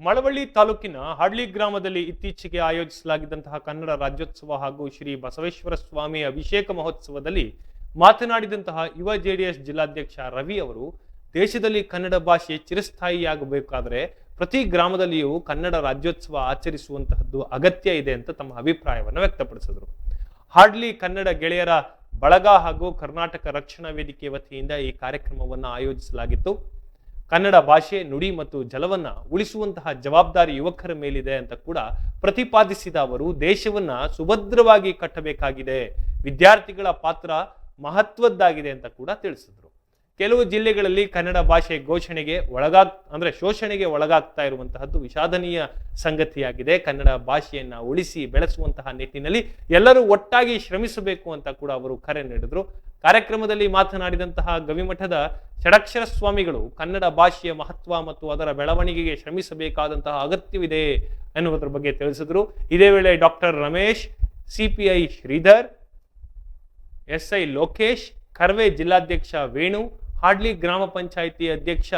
ಮಳವಳ್ಳಿ ತಾಲೂಕಿನ ಹಳ್ಳಿ ಗ್ರಾಮದಲ್ಲಿ ಇತ್ತೀಚೆಗೆ ಆಯೋಜಿಸಲಾಗಿದ್ದಂತಹ ಕನ್ನಡ ರಾಜ್ಯೋತ್ಸವ ಹಾಗೂ ಶ್ರೀ ಬಸವೇಶ್ವರ ಸ್ವಾಮಿ ಅಭಿಷೇಕ ಮಹೋತ್ಸವದಲ್ಲಿ ಮಾತನಾಡಿದಂತಹ ಯುವ ಜೆಡಿಎಸ್ ಜಿಲ್ಲಾಧ್ಯಕ್ಷ ರವಿ ಅವರು, ದೇಶದಲ್ಲಿ ಕನ್ನಡ ಭಾಷೆ ಚಿರಸ್ಥಾಯಿಯಾಗಬೇಕಾದರೆ ಪ್ರತಿ ಗ್ರಾಮದಲ್ಲಿಯೂ ಕನ್ನಡ ರಾಜ್ಯೋತ್ಸವ ಆಚರಿಸುವಂತಹದ್ದು ಅಗತ್ಯ ಇದೆ ಅಂತ ತಮ್ಮ ಅಭಿಪ್ರಾಯವನ್ನು ವ್ಯಕ್ತಪಡಿಸಿದರು. ಹಾಡ್ಲಿ ಕನ್ನಡ ಗೆಳೆಯರ ಬಳಗ ಹಾಗೂ ಕರ್ನಾಟಕ ರಕ್ಷಣಾ ವೇದಿಕೆ ವತಿಯಿಂದ ಈ ಕಾರ್ಯಕ್ರಮವನ್ನು ಆಯೋಜಿಸಲಾಗಿತ್ತು. ಕನ್ನಡ ಭಾಷೆ ನುಡಿ ಮತ್ತು ಜಲವನ್ನ ಉಳಿಸುವಂತಹ ಜವಾಬ್ದಾರಿ ಯುವಕರ ಮೇಲಿದೆ ಅಂತ ಕೂಡ ಪ್ರತಿಪಾದಿಸಿದ ಅವರು, ದೇಶವನ್ನ ಸುಭದ್ರವಾಗಿ ಕಟ್ಟಬೇಕಾಗಿದೆ, ವಿದ್ಯಾರ್ಥಿಗಳ ಪಾತ್ರ ಮಹತ್ವದ್ದಾಗಿದೆ ಅಂತ ಕೂಡ ತಿಳಿಸಿದ್ರು. ಕೆಲವು ಜಿಲ್ಲೆಗಳಲ್ಲಿ ಕನ್ನಡ ಭಾಷೆ ಘೋಷಣೆಗೆ ಒಳಗಾಗ್, ಅಂದ್ರೆ ಶೋಷಣೆಗೆ ಒಳಗಾಗ್ತಾ ಇರುವಂತಹದ್ದು ವಿಷಾದನೀಯ ಸಂಗತಿಯಾಗಿದೆ. ಕನ್ನಡ ಭಾಷೆಯನ್ನ ಉಳಿಸಿ ಬೆಳೆಸುವಂತಹ ನಿಟ್ಟಿನಲ್ಲಿ ಎಲ್ಲರೂ ಒಟ್ಟಾಗಿ ಶ್ರಮಿಸಬೇಕು ಅಂತ ಕೂಡ ಅವರು ಕರೆ ನೀಡಿದರು. ಕಾರ್ಯಕ್ರಮದಲ್ಲಿ ಮಾತನಾಡಿದಂತಹ ಗವಿಮಠದ ಷಡಕ್ಷರ ಸ್ವಾಮಿಗಳು ಕನ್ನಡ ಭಾಷೆಯ ಮಹತ್ವ ಮತ್ತು ಅದರ ಬೆಳವಣಿಗೆಗೆ ಶ್ರಮಿಸಬೇಕಾದಂತಹ ಅಗತ್ಯವಿದೆ ಎನ್ನುವುದರ ಬಗ್ಗೆ ತಿಳಿಸಿದರು. ಇದೇ ವೇಳೆ doctor Ramesh, CPI Shridhar, SI Lokesh, Karve ಜಿಲ್ಲಾಧ್ಯಕ್ಷ ವೇಣು ಹಾಡ್ಲಿ ಗ್ರಾಮ ಪಂಚಾಯಿತಿ ಅಧ್ಯಕ್ಷ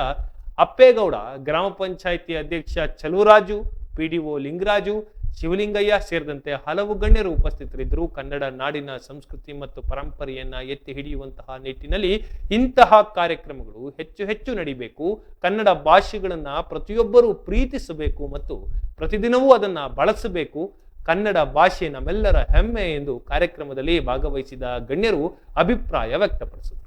ಅಪ್ಪೇಗೌಡ, ಗ್ರಾಮ ಪಂಚಾಯಿತಿ ಅಧ್ಯಕ್ಷ ಚಲುವರಾಜು, ಪಿಡಿಒ ಲಿಂಗರಾಜು, ಶಿವಲಿಂಗಯ್ಯ ಸೇರಿದಂತೆ ಹಲವು ಗಣ್ಯರು ಉಪಸ್ಥಿತರಿದ್ದರು. ಕನ್ನಡ ನಾಡಿನ ಸಂಸ್ಕೃತಿ ಮತ್ತು ಪರಂಪರೆಯನ್ನ ಎತ್ತಿ ಹಿಡಿಯುವಂತಹ ನಿಟ್ಟಿನಲ್ಲಿ ಇಂತಹ ಕಾರ್ಯಕ್ರಮಗಳು ಹೆಚ್ಚು ಹೆಚ್ಚು ನಡಿಬೇಕು. ಕನ್ನಡ ಭಾಷೆಗಳನ್ನ ಪ್ರತಿಯೊಬ್ಬರೂ ಪ್ರೀತಿಸಬೇಕು ಮತ್ತು ಪ್ರತಿದಿನವೂ ಅದನ್ನ ಬಳಸಬೇಕು. ಕನ್ನಡ ಭಾಷೆ ನಮ್ಮೆಲ್ಲರ ಹೆಮ್ಮೆ ಎಂದು ಕಾರ್ಯಕ್ರಮದಲ್ಲಿ ಭಾಗವಹಿಸಿದ ಗಣ್ಯರು ಅಭಿಪ್ರಾಯ ವ್ಯಕ್ತಪಡಿಸಿದರು.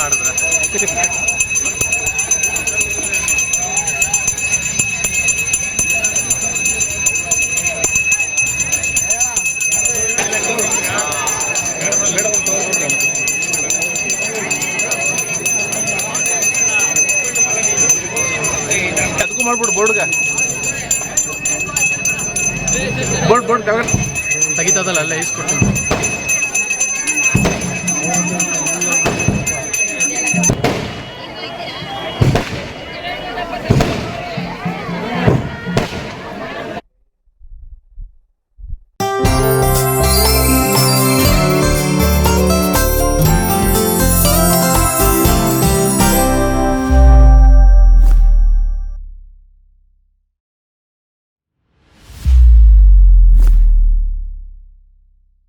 ಮಾಡಿದ್ರ. ಅದಕ್ಕೂ ಮಾಡ್ಬಿಡು ಬೋರ್ಡ್ಗ. ಬೋರ್ಡ್ ಬೋರ್ಡ್ ತೆಗಿತದಲ್ಲ ಅಲ್ಲೇ ಇಸ್ಕೊಡ್ತೀನಿ